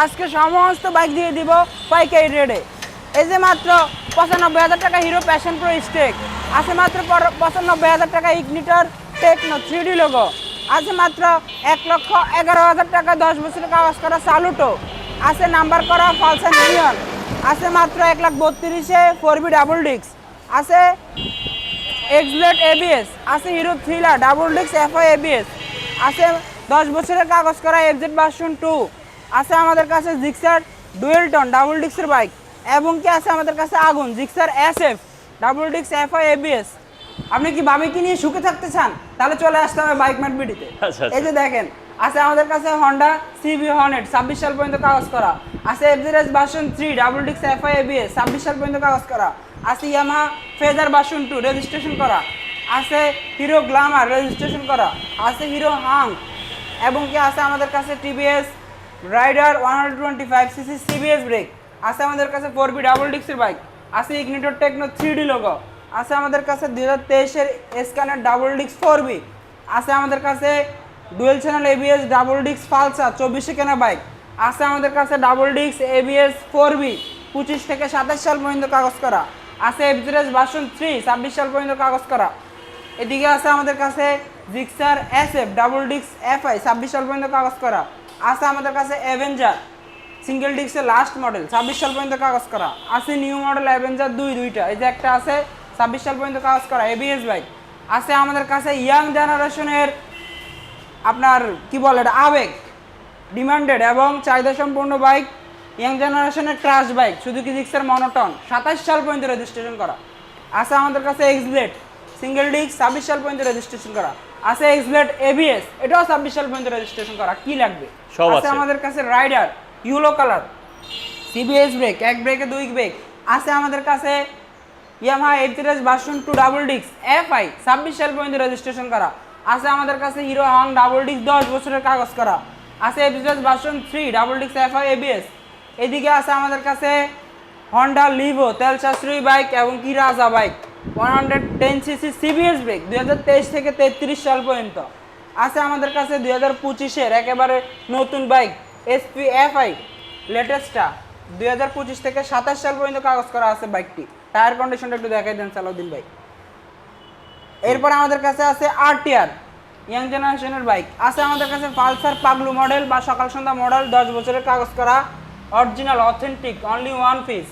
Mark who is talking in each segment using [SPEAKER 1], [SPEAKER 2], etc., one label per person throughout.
[SPEAKER 1] আজকে সমস্ত বাইক দিয়ে দিব পাইকারি রেটে এই যে মাত্র পঁচানব্বই হাজার টাকা হিরো প্যাশন প্রো স্টেক আছে মাত্র পঁচানব্বই হাজার টাকা ইগনিটর টেকনো থ্রি লোগো আছে মাত্র এক লক্ষ এগারো হাজার টাকা দশ বছরের কাগজ করা সালুটো আছে নাম্বার করা ফালসান ইউনিয়ন আছে মাত্র এক লাখ বত্রিশে ফোর বি ডাবল ডিক্স আছে এক্সব্লেড এবিএস আছে হিরো থ্রিলার ডাবল ডিক্স এফআই এবিএস আছে দশ বছরের কাগজ করা এফজেড ভার্সন টু আছে আমাদের কাছে জিক্সার ডুয়েল টন ডাবল ডিক্সের বাইক এবং কি আছে আমাদের কাছে আগুন জিক্সার এস এফ ডাবল ডিক্স এফ আই এবিএস আপনি কি বাবিকে নিয়ে সুখে থাকতে চান? তাহলে চলে আসতে হবে বাইক ম্যাট বিডিতে। এই যে দেখেন আছে আমাদের কাছে হন্ডা সিবি হর্নেট ছাব্বিশ সাল পর্যন্ত কাগজ করা। আছে এফজেড বাসন থ্রি ডাবল ডিক্স এফআই এবিএস ছাব্বিশ সাল পর্যন্ত কাগজ করা। আছে Yamaha Fazer version two registration করা। আছে হিরো গ্লামার রেজিস্ট্রেশন করা। আছে হিরো হাং এবং কি আছে আমাদের কাছে TVS Raider one hundred twenty five CC CBS brake আছে আমাদের কাছে ফোর বি ডাবল ডিক্সের বাইক আছে ইগনিটর টেকনো থ্রি লোগো আছে আমাদের কাছে দুই হাজার তেইশের স্ক্যানার ডাবল ডিক্স ফোর বি আছে আমাদের কাছে ডুয়েল চ্যানেল এবিএস ডাবল ডিক্স ফালসা চব্বিশে কেনা বাইক আছে আমাদের কাছে ডাবল ডিক্স এবিএস ফোর বি পঁচিশ থেকে সাতাশ সাল পর্যন্ত কাগজ করা, আছে এফজিএস ভার্সন থ্রি ছাব্বিশ সাল পর্যন্ত কাগজ করা। এদিকে আছে আমাদের কাছে জিক্সার এস এফ ডাবল ডিক্স এফ আই ছাব্বিশ সাল পর্যন্ত কাগজ করা। আছে আমাদের কাছে অ্যাভেঞ্জার সিঙ্গেল ডিক্সের লাস্ট মডেল ছাব্বিশ সাল পর্যন্ত কাগজ করা। আছে নিউ মডেল অ্যাভেঞ্জার দুই, দুইটা। এই যে একটা আছে, ছাব্বিশ সাল পর্যন্ত কাগজ করা এবিএস বাইক আছে আমাদের কাছে ইয়াং জেনারেশনের আপনার, কি বলে এটা, আবেগ ডিমান্ডেড এবং চাহিদা সম্পূর্ণ বাইক ইয়াং জেনারেশনের ক্রাশ বাইক শুধু কি জিক্সের মনোটন সাতাশ সাল পর্যন্ত রেজিস্ট্রেশন করা। আছে আমাদের কাছে এক্সব্লেড সিঙ্গেল ডিস্ক ছাব্বিশ সাল পর্যন্ত রেজিস্ট্রেশন করা। আছে এক্সব্লেড এবিএস এটাও ছাব্বিশ সাল পর্যন্ত রেজিস্ট্রেশন করা। কি লাগবে?
[SPEAKER 2] সব
[SPEAKER 1] আছে। আমাদের কাছে Raider yellow colour CBS brake এক ব্রেকে দুই ব্রেক আছে আমাদের কাছে ইয়ামাহা এইটিরাস ভার্সন টু ডাবল ডিক্স এফ আই ছাব্বিশ সাল পর্যন্ত রেজিস্ট্রেশন করা। আছে আমাদের কাছে হিরো হং ডাবল ডিক্স দশ বছরের কাগজ করা। আছে এফিরাস ভার্সন থ্রি ডাবল ডিক্স এফ আই এবিএস এদিকে আছে আমাদের কাছে হন্ডা লিভো তেল সাশ্রয়ী বাইক এবং কি রাজা bike one hundred ten CC CBS brake দুই হাজার তেইশ থেকে তেত্রিশ সাল পর্যন্ত। আছে আমাদের কাছে দুই হাজার পঁচিশের একেবারে নতুন বাইক এসপি এফ আই লেটেস্টটা দুই হাজার পঁচিশ থেকে সাতাশ সাল পর্যন্ত কাগজ করা আছে বাইকটি। টায়ার কন্ডিশনটা একটু দেখাই দেন সালাউদ্দিন ভাই। এরপর আমাদের কাছে আছে আরটিআর ইয়াং জেনারেশনের বাইক। আছে আমাদের কাছে পালসার পাগলু মডেল বা সকাল সন্ধ্যা মডেল দশ বছরের কাগজ করা original authentic only one piece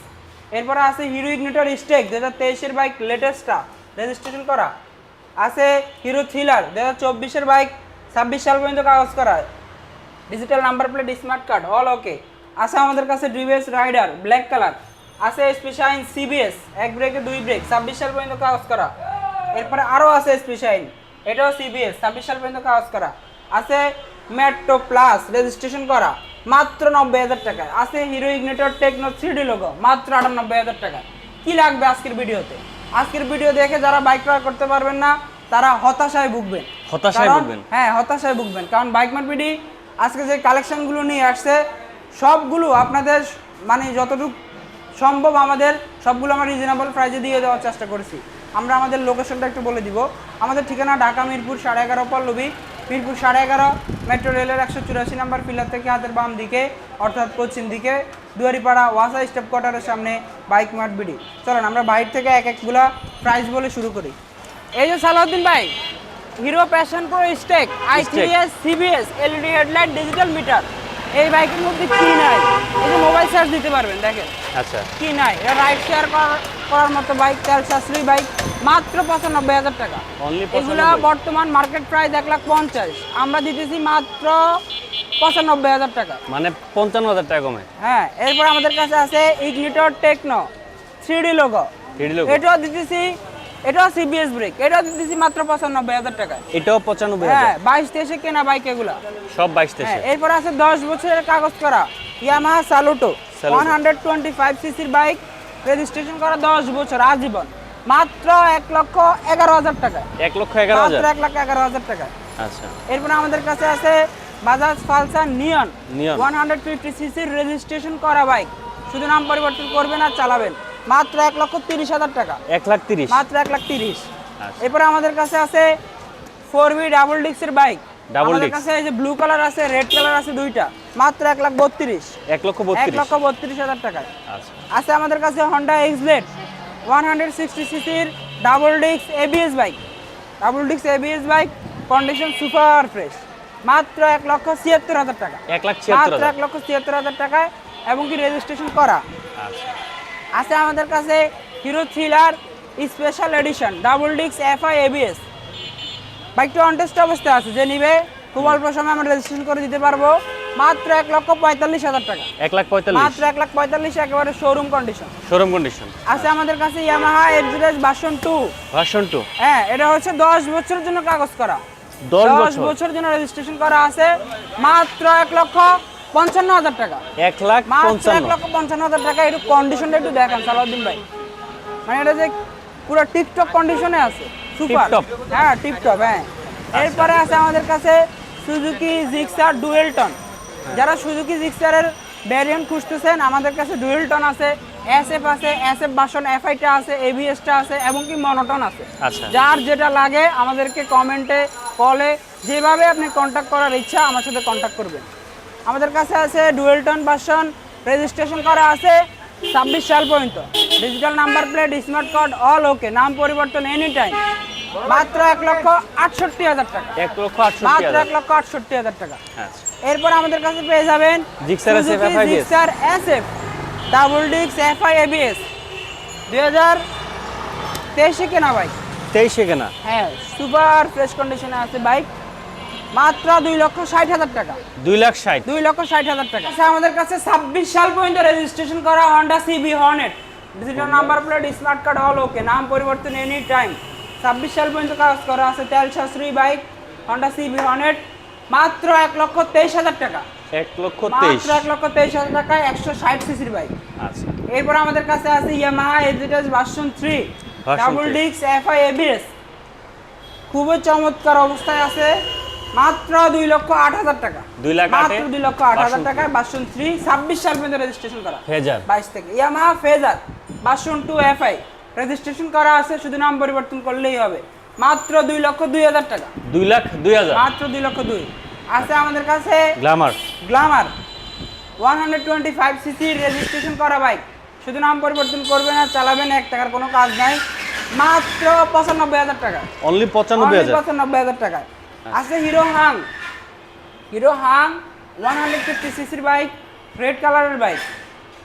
[SPEAKER 1] এরপরে আছে হিরো ইগনিটর স্টেক দু হাজার তেইশের বাইক লেটেস্টটা রেজিস্ট্রেশন করা। আছে হিরো থ্রিলার দু হাজার চব্বিশের বাইক ছাব্বিশ সাল পর্যন্ত কাগজ করা। Digital number plate smart card all okay আছে আমাদের কাছে ডিভিএস রাইডার ব্ল্যাক কালার আছে স্পেশাইন সিবিএস এক ব্রেকে দুই ব্রেক ছাব্বিশ সাল পর্যন্ত কাগজ করা। এরপরে আরও আছে স্পেশাইন এটাও সিবিএস ছাব্বিশ সাল পর্যন্ত কাগজ করা। আছে মেট্রো প্লাস রেজিস্ট্রেশন করা, মাত্র নব্বই হাজার টাকায় আছে Hero Ignitor Techno three logo মাত্র আটানব্বই হাজার টাকা। কী লাগবে আজকের ভিডিওতে? আজকের ভিডিও দেখে যারা বাইক ক্রয় করতে পারবেন না তারা হতাশায় ভুগবেন।
[SPEAKER 2] হতাশায় ভুগবেন।
[SPEAKER 1] হ্যাঁ হতাশায় ভুগবেন। কারণ বাইক মার্কেটই আজকে যে কালেকশনগুলো নিয়ে আসছে সবগুলো আপনাদের মানে যতটুকু সম্ভব আমাদের সবগুলো আমরা রিজনেবল প্রাইজে দিয়ে দেওয়ার চেষ্টা করেছি। আমরা আমাদের লোকেশনটা একটু বলে দিব। আমাদের ঠিকানা ঢাকা মিরপুর সাড়ে এগারো পল্লবী। মিরপুর সাড়ে এগারো মেট্রো রেলের একশো চুরাশি নাম্বার পিলার থেকে হাতের বাম দিকে অর্থাৎ পশ্চিম দিকে দুয়ারিপাড়া ওয়াসা স্টেপ কোয়ার্টারের সামনে বাইক মার্ট বিডি চলেন আমরা বাইক থেকে এক একগুলা প্রাইস বলে শুরু করি। এই যে সালাউদ্দিন ভাই Hero Passion Pro Xtec I three S CBS LED headlight digital meter এই বাইকের মধ্যে কি নাই? এই যে মোবাইল চার্জ দিতে পারবেন দেখেন।
[SPEAKER 2] আচ্ছা।
[SPEAKER 1] কি নাই? এটা রাইড শেয়ার করার মতো বাইক তেল সাশ্রয়ী বাইক মাত্র পঁচানব্বই হাজার টাকা। এগুলো বর্তমান মার্কেট প্রাইস এক লাখ পঞ্চাশ। আমরা দিতেছি মাত্র পঁচানব্বই হাজার টাকা।
[SPEAKER 2] মানে পঞ্চান্ন হাজার টাকা কমে।
[SPEAKER 1] হ্যাঁ এরপর আমাদের কাছে আছে Ignitor Techno three D logo এটাও দিতেছি এটাও সিবিএস ব্রেক এটাও দিতেছি মাত্র পঁচানব্বই হাজার টাকায়।
[SPEAKER 2] এটাও পঁচানব্বই
[SPEAKER 1] হ্যাঁ বাইশ তেইশে কেনা বাইক এগুলা।
[SPEAKER 2] সব বাইশ তেইশে।
[SPEAKER 1] হ্যাঁ এরপর আছে দশ বছরের কাগজ করা Yamaha Saluto one hundred twenty five সিসির বাইক রেজিস্ট্রেশন করা দশ বছর আজীবন। মাত্র এক লক্ষ এগারো হাজার টাকা
[SPEAKER 2] এক লক্ষ এগারো হাজার?
[SPEAKER 1] এক লাখ এগারো হাজার টাকা
[SPEAKER 2] আচ্ছা।
[SPEAKER 1] এরপর আমাদের কাছে আছে Bajaj Pulsar Neon. One hundred fifty সিসির রেজিস্ট্রেশন করা বাইক শুধু নাম পরিবর্তন করবেন আর চালাবেন। মাত্র এক লক্ষ তিরিশ হাজার টাকা।
[SPEAKER 2] এক লাখ তিরিশ।
[SPEAKER 1] মাত্র এক লাখ তিরিশ।
[SPEAKER 2] আচ্ছা।
[SPEAKER 1] এরপরে আমাদের কাছে আছে ফোর বি ডাবল ডিক্সের বাইক
[SPEAKER 2] Double
[SPEAKER 1] আমাদের কাছে এই যে ব্লু কালার আছে রেড কালার আছে দুইটা। মাত্র এক লাখ বত্রিশ।
[SPEAKER 2] এক লক্ষ বত্রিশ।
[SPEAKER 1] লক্ষ বত্রিশ হাজার টাকায়।
[SPEAKER 2] আচ্ছা।
[SPEAKER 1] আছে আমাদের কাছে Honda X Blade one hundred sixty সিসির double disc ABS bike double disc ABS bike condition super fresh মাত্র এক লক্ষ ছিয়াত্তর হাজার টাকা।
[SPEAKER 2] এক লাখ
[SPEAKER 1] মাত্র এক লক্ষ ছিয়াত্তর হাজার টাকায় এবং কি রেজিস্ট্রেশন করা।
[SPEAKER 2] আচ্ছা।
[SPEAKER 1] আছে আমাদের কাছে Hero thriller special edition double disc FI ABS বাইকটা অনটেস্ট অবস্থায় আছে যে নিবে খুব অল্প সময় আমরা রেজিস্ট্রেশন করে দিতে পারব। মাত্র এক লক্ষ পঁয়তাল্লিশ হাজার টাকা।
[SPEAKER 2] এক লাখ পঁয়তাল্লিশ।
[SPEAKER 1] মাত্র এক লাখ পঁয়তাল্লিশ একেবারে শোরুম কন্ডিশন
[SPEAKER 2] শোরুম কন্ডিশন
[SPEAKER 1] আছে আমাদের কাছে Yamaha FGS version two
[SPEAKER 2] version two
[SPEAKER 1] হ্যাঁ এটা হচ্ছে দশ বছরের জন্য কাগজ করা।
[SPEAKER 2] দশ বছর?
[SPEAKER 1] বছরের জন্য রেজিস্ট্রেশন করা আছে। মাত্র এক লক্ষ পঞ্চান্ন হাজার টাকা।
[SPEAKER 2] এক লাখ
[SPEAKER 1] এক লক্ষ পঞ্চান্ন হাজার টাকা একটু কন্ডিশনটা একটু দেখান সালাউদ্দিন ভাই। মানে এটা যে পুরো টিপটপ কন্ডিশনে আছে সুপার হ্যাঁ টিপটপ হ্যাঁ। এরপরে আছে আমাদের কাছে সুজুকি জিক্সার ডুয়েল টন যারা সুজুকি জিক্সারের ভ্যারিয়েন্ট খুঁজতেছেন আমাদের কাছে ডুয়েল টন আছে এসএফ আছে এসএফ বাসন এফআইটা আছে এবিএসটা আছে এবং কি মনোটন আছে।
[SPEAKER 2] আচ্ছা।
[SPEAKER 1] যার যেটা লাগে আমাদেরকে কমেন্টে কলে যেভাবে আপনি কন্ট্যাক্ট করার ইচ্ছা আমার সাথে কন্ট্যাক্ট করবেন। আমাদের কাছে আছে ডুয়েল টন ভার্সন রেজিস্ট্রেশন করা আছে ছাব্বিশ সাল পর্যন্ত। Digital number plate smart card all okay নাম পরিবর্তন এনি টাইম মাত্র এক লক্ষ আটষট্টি হাজার টাকা।
[SPEAKER 2] এক লক্ষ
[SPEAKER 1] মাত্র এক লক্ষ আটষট্টি হাজার টাকা।
[SPEAKER 2] আচ্ছা।
[SPEAKER 1] এরপর আমাদের কাছে পেয়ে যাবেন জিক্সার এসএফ ডাবল ডিক্স এফআই এবিএস দুই হাজার তেইশে কেনা বাইক
[SPEAKER 2] তেইশে কেনা।
[SPEAKER 1] হ্যাঁ সুপার ফ্রেশ কন্ডিশনে আছে বাইক মাত্র দুই লক্ষ ষাট হাজার টাকা।
[SPEAKER 2] দুই লাখ ষাট।
[SPEAKER 1] দুই লক্ষ ষাট হাজার টাকা। আচ্ছা আমাদের কাছে ছাব্বিশ সাল পর্যন্ত রেজিস্ট্রেশন করা Honda CB Hornet digital number plate smart card all okay নাম পরিবর্তন এনি টাইম ছাব্বিশ সাল পর্যন্ত কাজ করা আছে তেল সাশ্রয়ী বাইক হন্ডা সিবি হর্নেট মাত্র এক লক্ষ তেইশ হাজার টাকা।
[SPEAKER 2] এক লক্ষ তেইশ।
[SPEAKER 1] এক লক্ষ তেইশ হাজার টাকায় একশো ষাট সিসির বাইক
[SPEAKER 2] আচ্ছা।
[SPEAKER 1] এরপর আমাদের কাছে আছে ইয়ামাহা এজিটাস ভার্সন থ্রি ডাবল
[SPEAKER 2] 3
[SPEAKER 1] ডিক্স এফআই এবিএস খুবই চমৎকার অবস্থায় আছে। মাত্র দুই লক্ষ আট হাজার টাকা।
[SPEAKER 2] দুই লাখ
[SPEAKER 1] মাত্র দুই লক্ষ আট হাজার টাকায় ভার্সন থ্রি ছাব্বিশ সাল পর্যন্ত রেজিস্ট্রেশন করা।
[SPEAKER 2] ফেজার।
[SPEAKER 1] বাইশ থেকে। Yamaha Fazer. Version two FI registration করা আছে শুধু নাম পরিবর্তন করলেই হবে। মাত্র দুই লক্ষ দুই হাজার টাকা।
[SPEAKER 2] দুই লাখ দুই হাজার।
[SPEAKER 1] মাত্র দুই লক্ষ দুই। আছে আমাদের কাছে
[SPEAKER 2] Glamour.
[SPEAKER 1] Glamour. One hundred twenty five CC registration করা বাইক। শুধু নাম পরিবর্তন করবেন আর চালাবেন এক টাকার কোনো কাজ নাই। মাত্র পঁচানব্বই হাজার টাকা।
[SPEAKER 2] অনলি পঁচানব্বই হাজার।
[SPEAKER 1] পঁচানব্বই হাজার টাকায়। আছে Hero Hunk. Hero Hunk one hundred fifty সিসির বাইক রেড কালারের বাইক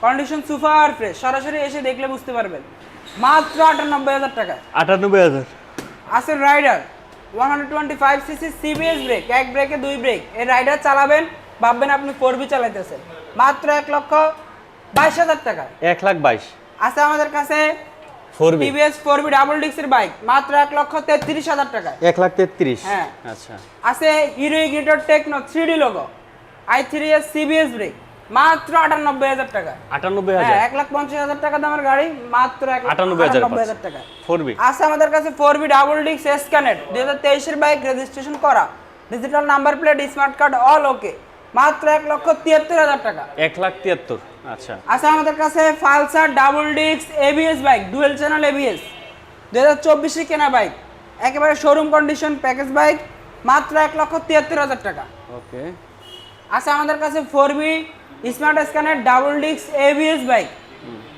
[SPEAKER 1] কন্ডিশন সুপার ফ্রেশ সরাসরি এসে দেখলে বুঝতে পারবেন। মাত্র আটানব্বই হাজার টাকা।
[SPEAKER 2] আটানব্বই হাজার।
[SPEAKER 1] আছে Rider one hundred twenty five CC CBS brake এক ব্রেকে দুই ব্রেক এই রাইডার চালাবেন ভাববেন আপনি ফোর বি চালাইতেছেন। মাত্র এক লক্ষ বাইশ হাজার টাকা।
[SPEAKER 2] এক লাখ বাইশ।
[SPEAKER 1] আছে আমাদের কাছে
[SPEAKER 2] four B
[SPEAKER 1] TVS four B double ডিক্সের bike মাত্র লক্ষ তেত্রিশ হাজার
[SPEAKER 2] লাখ তেত্রিশ।
[SPEAKER 1] হ্যাঁ।
[SPEAKER 2] আচ্ছা।
[SPEAKER 1] আছে Hero Ignitor techno three D logo I three S CBS brake মাত্র আটানব্বই হাজার টাকা
[SPEAKER 2] আটানব্বই
[SPEAKER 1] হ্যাঁ লাখ টাকা দামের গাড়ি মাত্র লাখ
[SPEAKER 2] 98,000
[SPEAKER 1] টাকা আছে আমাদের কাছে ডাবল ডিক্স এসকানেট বাইক রেজিস্ট্রেশন করা। Digital number plate smart card all okay মাত্র এক লক্ষ তিয়াত্তর হাজার টাকা।
[SPEAKER 2] এক লাখ তিয়াত্তর আচ্ছা।
[SPEAKER 1] আছে আমাদের কাছে ফালসার ডাবল ডিক্স ABS bike dual channel ABS দুই হাজার চব্বিশে কেনা বাইক একেবারে শোরুম কন্ডিশন প্যাকেজ বাইক মাত্র এক লক্ষ তিয়াত্তর হাজার টাকা।
[SPEAKER 2] ওকে।
[SPEAKER 1] আছে আমাদের কাছে ফোর বি স্মার্ট স্ক্যানের ডাবল ডিক্স এবিএস বাইক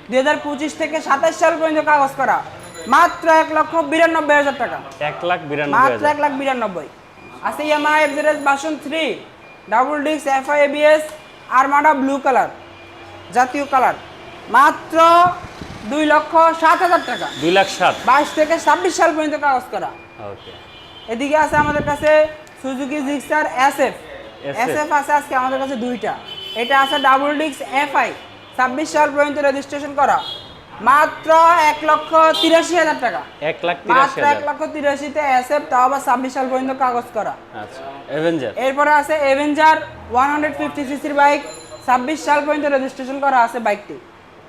[SPEAKER 1] দুই হাজার পঁচিশ থেকে সাতাশ সাল পর্যন্ত কাগজ করা মাত্র এক লক্ষ বিরানব্বই হাজার টাকা।
[SPEAKER 2] এক লাখ বিরানব্বই
[SPEAKER 1] মাত্র এক লাখ বিরানব্বই। আছে Yamaha FZS version three double ডিক্স FI ABS Armada blue colour জাতীয় কালার মাত্র দুই লক্ষ সাত হাজার টাকা।
[SPEAKER 2] দুই লাখ সাত।
[SPEAKER 1] বাইশ থেকে ছাব্বিশ সাল পর্যন্ত কাগজ করা।
[SPEAKER 2] ওকে।
[SPEAKER 1] এদিকে আছে আমাদের কাছে Suzuki Gixxer SF
[SPEAKER 2] SF
[SPEAKER 1] SF আছে আজকে আমাদের কাছে দুইটা। এটা আছে ডাবল ডিক্স এফআই ছাব্বিশ সাল পর্যন্ত রেজিস্ট্রেশন করা। মাত্র এক লক্ষ তিরাশি হাজার টাকা।
[SPEAKER 2] এক লাখ
[SPEAKER 1] মাত্র এক
[SPEAKER 2] হাজার।
[SPEAKER 1] লক্ষ তিরাশিতে এসএফ তাও আবার ছাব্বিশ সাল পর্যন্ত কাগজ করা।
[SPEAKER 2] আচ্ছা অ্যাভেঞ্জার
[SPEAKER 1] এরপরে আছে এভেঞ্জার ওয়ান হান্ড্রেড ফিফটি সিসির বাইক ছাব্বিশ সাল পর্যন্ত রেজিস্ট্রেশন করা আছে বাইকটি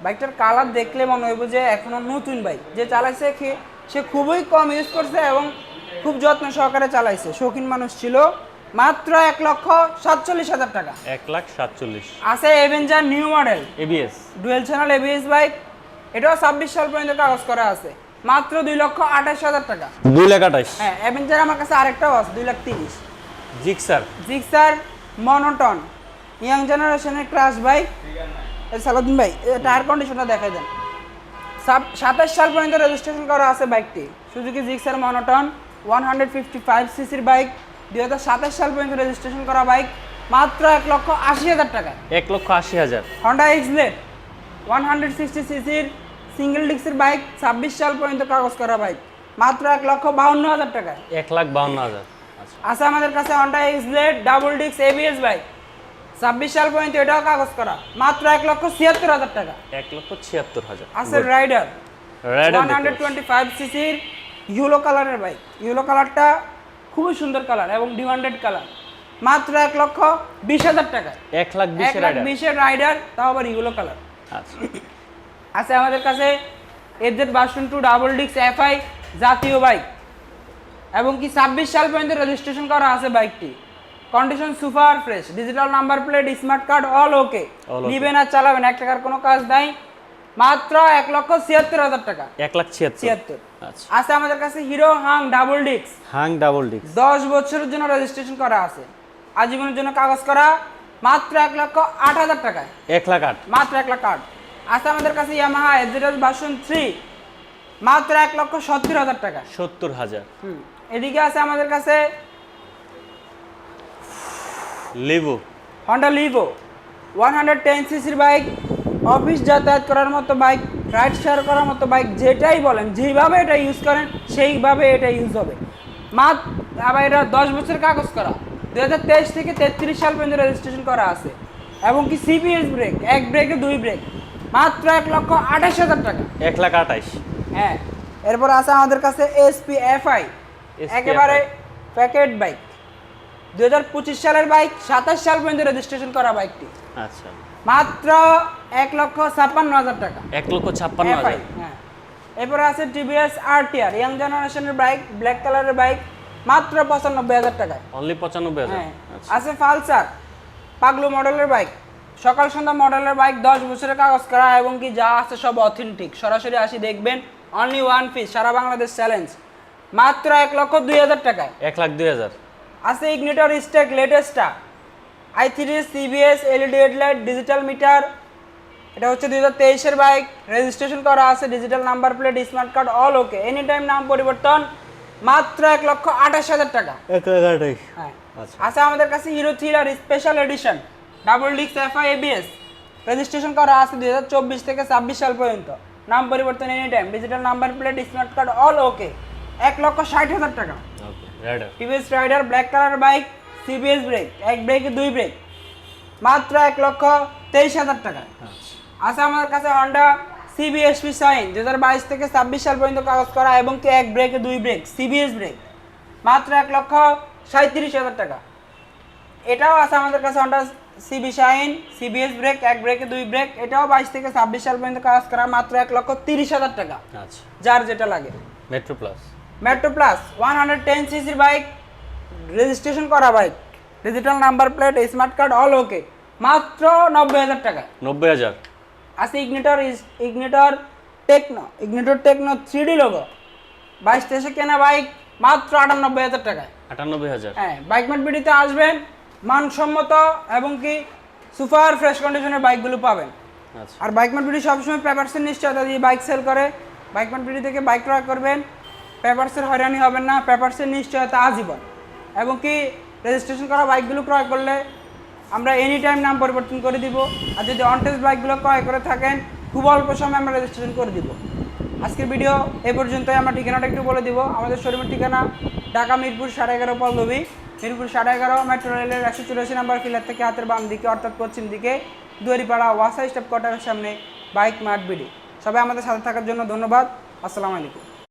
[SPEAKER 1] বাইকটার কালার দেখলে মনে হইব যে এখনও নতুন বাইক যে চালাইছে সে খুবই কম ইউজ করছে এবং খুব যত্ন সহকারে চালাইছে। শৌখিন মানুষ ছিল। মাত্র এক লক্ষ সাতচল্লিশ হাজার টাকা।
[SPEAKER 2] এক লাখ সাতচল্লিশ।
[SPEAKER 1] আছে Avenger new model
[SPEAKER 2] ABS
[SPEAKER 1] dual channel ABS bike এটাও ছাব্বিশ সাল পর্যন্ত কাগজ করা আছে। মাত্র দুই লক্ষ আঠাশ হাজার টাকা।
[SPEAKER 2] দুই লাখ আঠাশ
[SPEAKER 1] হ্যাঁ অ্যাভেঞ্জার আমার কাছে আরেকটাও আছে দুই লাখ তিরিশ।
[SPEAKER 2] জিক্সার?
[SPEAKER 1] জিক্সার মনোটন ইয়াং জেনারেশনের ক্রাশ বাইক সালাদিন ভাই টায়ার কন্ডিশনটা দেখাই দেন। সাতাশ সাল পর্যন্ত রেজিস্ট্রেশন করা আছে বাইকটি। Suzuki Gixxer monotone one hundred fifty five সিসির বাইক দুই হাজার সাতাশ সাল পর্যন্ত রেজিস্ট্রেশন করা বাইক মাত্র এক লক্ষ আশি হাজার টাকা
[SPEAKER 2] এক লক্ষ আশি হাজার।
[SPEAKER 1] Honda Xblade one hundred sixty সিসির সিঙ্গেল ডিক্সের বাইক ছাব্বিশ সাল পর্যন্ত কাগজ করা বাইক মাত্র এক লক্ষ বাউন্ন হাজার টাকায়।
[SPEAKER 2] এক লাখ বাউন্ন হাজার। আচ্ছা।
[SPEAKER 1] আছে আমাদের কাছে হন্ডা এক্সব্লেড ডাবল ডিক্স এবিএস বাইক ছাব্বিশ সাল পর্যন্ত এটাও কাগজ করা। মাত্র এক লক্ষ ছিয়াত্তর হাজার টাকা।
[SPEAKER 2] এক লক্ষ ছিয়াত্তর হাজার।
[SPEAKER 1] আছে Rider one hundred twenty five সিসির ইউলো কালারের বাইক ইউলো কালারটা খুবই সুন্দর কালার এবং ডিমান্ডেড কালার মাত্র এক লক্ষ বিশ হাজার টাকা
[SPEAKER 2] এক লাখ বিশ রাইডার
[SPEAKER 1] তাও আবার ইউলো কালার আছে আমাদের কাছে এফজেড টু ডাবল ডিক্স এফআই জাতীয় বাইক। এবং কি ছাব্বিশ সাল পর্যন্ত রেজিস্ট্রেশন করা আছে বাইকটি। Condition super fresh digital number plate smart card all okay নিবেন আর চালাবেন এক টাকার কোনো কাজ নাই। মাত্র এক লক্ষ ছিয়াত্তর হাজার টাকা।
[SPEAKER 2] এক লাখ ছিয়াত্তর।
[SPEAKER 1] ছিয়াত্তর।
[SPEAKER 2] আচ্ছা।
[SPEAKER 1] আছে আমাদের কাছে হিরো হাং ডাবল ডিক্স
[SPEAKER 2] হাং ডাবল ডিক্স
[SPEAKER 1] দশ বছরের জন্য রেজিস্ট্রেশন করা আছে। আজীবনের জন্য কাগজ করা মাত্র এক লক্ষ আট হাজার টাকায়।
[SPEAKER 2] এক লাখ আট।
[SPEAKER 1] মাত্র এক লাখ আট। আছে আমাদের কাছে ইয়ামাহা এফজেড ভার্সন থ্রি মাত্র এক লক্ষ সত্তর হাজার টাকা
[SPEAKER 2] সত্তর হাজার।
[SPEAKER 1] হুম। এদিকে আছে আমাদের কাছে
[SPEAKER 2] Livo
[SPEAKER 1] Honda Livo one hundred ten সিসির বাইক অফিস যাতায়াত করার মতো বাইক রাইড শেয়ার করার মতো বাইক যেটাই বলেন যেইভাবে এটা ইউজ করেন সেইভাবে এটা ইউজ হবে। মাত্র আবার এটা দশ বছর কাগজ করা। দু হাজার তেইশ থেকে তেত্রিশ সাল পর্যন্ত রেজিস্ট্রেশন করা আছে। এবং কি সিপিএস ব্রেক এক ব্রেকে দুই ব্রেক মাত্র এক লক্ষ আঠাশ হাজার টাকা।
[SPEAKER 2] এক লাখ আঠাইশ
[SPEAKER 1] হ্যাঁ এরপর আছে আমাদের কাছে এসপি এফআই একেবারে প্যাকেট বাইক দু হাজার পঁচিশ সালের বাইক সাতাশ সাল পর্যন্ত রেজিস্ট্রেশন করা বাইকটি
[SPEAKER 2] আচ্ছা।
[SPEAKER 1] মাত্র এক লক্ষ ছাপ্পান্ন হাজার টাকা।
[SPEAKER 2] এক লক্ষ ছাপ্পান্ন হাজার।
[SPEAKER 1] হ্যাঁ। এরপরে আছে টিভিএস আরটিআর ইয়াং জেনারেশনের বাইক ব্ল্যাক কালারের বাইক মাত্র পঁচানব্বই হাজার টাকায়।
[SPEAKER 2] অনলি পঁচানব্বই হাজার?
[SPEAKER 1] হ্যাঁ।
[SPEAKER 2] আচ্ছা।
[SPEAKER 1] আছে ফালসার পাগলু মডেলের বাইক সকাল সন্ধ্যা মডেলের বাইক দশ বছরের কাগজ করা এবং কি যা আছে সব অথেন্টিক সরাসরি আসি দেখবেন অনলি ওয়ান পিস সারা বাংলাদেশ চ্যালেঞ্জ মাত্র এক লক্ষ দুই হাজার টাকায়।
[SPEAKER 2] এক লাখ দুই হাজার।
[SPEAKER 1] আছে Ignitor stake লেটেস্টটা I three CBS LED headlight digital meter এটা হচ্ছে দুই হাজার তেইশের বাইক। রেজিস্ট্রেশন করা আছে digital number plate smart card all okay any time নাম পরিবর্তন মাত্র এক লক্ষ আঠাশ হাজার টাকা।
[SPEAKER 2] এক লাখ
[SPEAKER 1] হ্যাঁ।
[SPEAKER 2] আচ্ছা।
[SPEAKER 1] আমাদের কাছে Hero thriller special edition double ডিক্স এফআই এবিএস রেজিস্ট্রেশন করা আছে দুই হাজার চব্বিশ থেকে ছাব্বিশ সাল পর্যন্ত। নাম পরিবর্তন any time digital number plate smart card all okay এক লক্ষ ষাট হাজার টাকা। TVS Rider black colour bike CBS brake এক ব্রেকে দুই ব্রেক মাত্র এক লক্ষ তেইশ হাজার টাকা।
[SPEAKER 2] আচ্ছা।
[SPEAKER 1] আছে আমাদের কাছে হন্ডা সিবিএসপি সাইন দু হাজার বাইশ থেকে ছাব্বিশ সাল পর্যন্ত কাগজ করা এবং কি এক ব্রেকে দুই ব্রেক সিবিএস ব্রেক মাত্র এক লক্ষ সাঁত্রিশ হাজার টাকা। এটাও আছে আমাদের কাছে Honda CB Shine CBS brake এক ব্রেকে দুই ব্রেক এটাও বাইশ থেকে ছাব্বিশ সাল পর্যন্ত কাজ করা মাত্র এক লক্ষ তিরিশ হাজার টাকা।
[SPEAKER 2] আচ্ছা।
[SPEAKER 1] যার যেটা লাগে।
[SPEAKER 2] Metro plus
[SPEAKER 1] Metro plus one hundred ten সিসির বাইক রেজিস্ট্রেশন করা bike digital number plate smart card all okay মাত্র নব্বই হাজার টাকা
[SPEAKER 2] নব্বই হাজার।
[SPEAKER 1] আছে Ignitor Ignitor techno Ignitor techno three D logo বাইশ তেইশে কেনা বাইক মাত্র আটানব্বই হাজার টাকায়।
[SPEAKER 2] আটানব্বই হাজার।
[SPEAKER 1] হ্যাঁ বাইক মার্ট বিডিতে আসবেন মানসম্মত এবং কি সুপার ফ্রেশ কন্ডিশনের বাইকগুলো পাবেন।
[SPEAKER 2] আচ্ছা।
[SPEAKER 1] আর বাইক মার্ট বিডি সবসময় পেপারসের নিশ্চয়তা দিয়ে বাইক সেল করে। বাইক মার্ট বিডি থেকে বাইক ক্রয় করবেন পেপারসের হয়রানি হবেন না পেপারসের নিশ্চয়তা আজীবন। এবং কি রেজিস্ট্রেশন করা বাইকগুলো ক্রয় করলে আমরা এনি টাইম নাম পরিবর্তন করে দিব। আর যদি অনটেস্ট বাইকগুলো ক্রয় করে থাকেন, খুব অল্প সময় আমরা রেজিস্ট্রেশন করে দিব। আজকের ভিডিও এ পর্যন্তই। আমরা ঠিকানাটা একটু বলে দিব। আমাদের শোরুমের ঠিকানা ঢাকা মিরপুর সাড়ে এগারো পল্লবী, মিরপুর সাড়ে এগারো মেট্রো রেলের একশো চুরাশি নাম্বার ফিলার থেকে হাতের বাম দিকে, অর্থাৎ পশ্চিম দিকে, দুয়ারিপাড়া ওয়াসা স্টেপ কোয়ার্টারের সামনে বাইক মার্ট বিডি সবাই আমাদের সাথে থাকার জন্য ধন্যবাদ। আসসালামু আলাইকুম।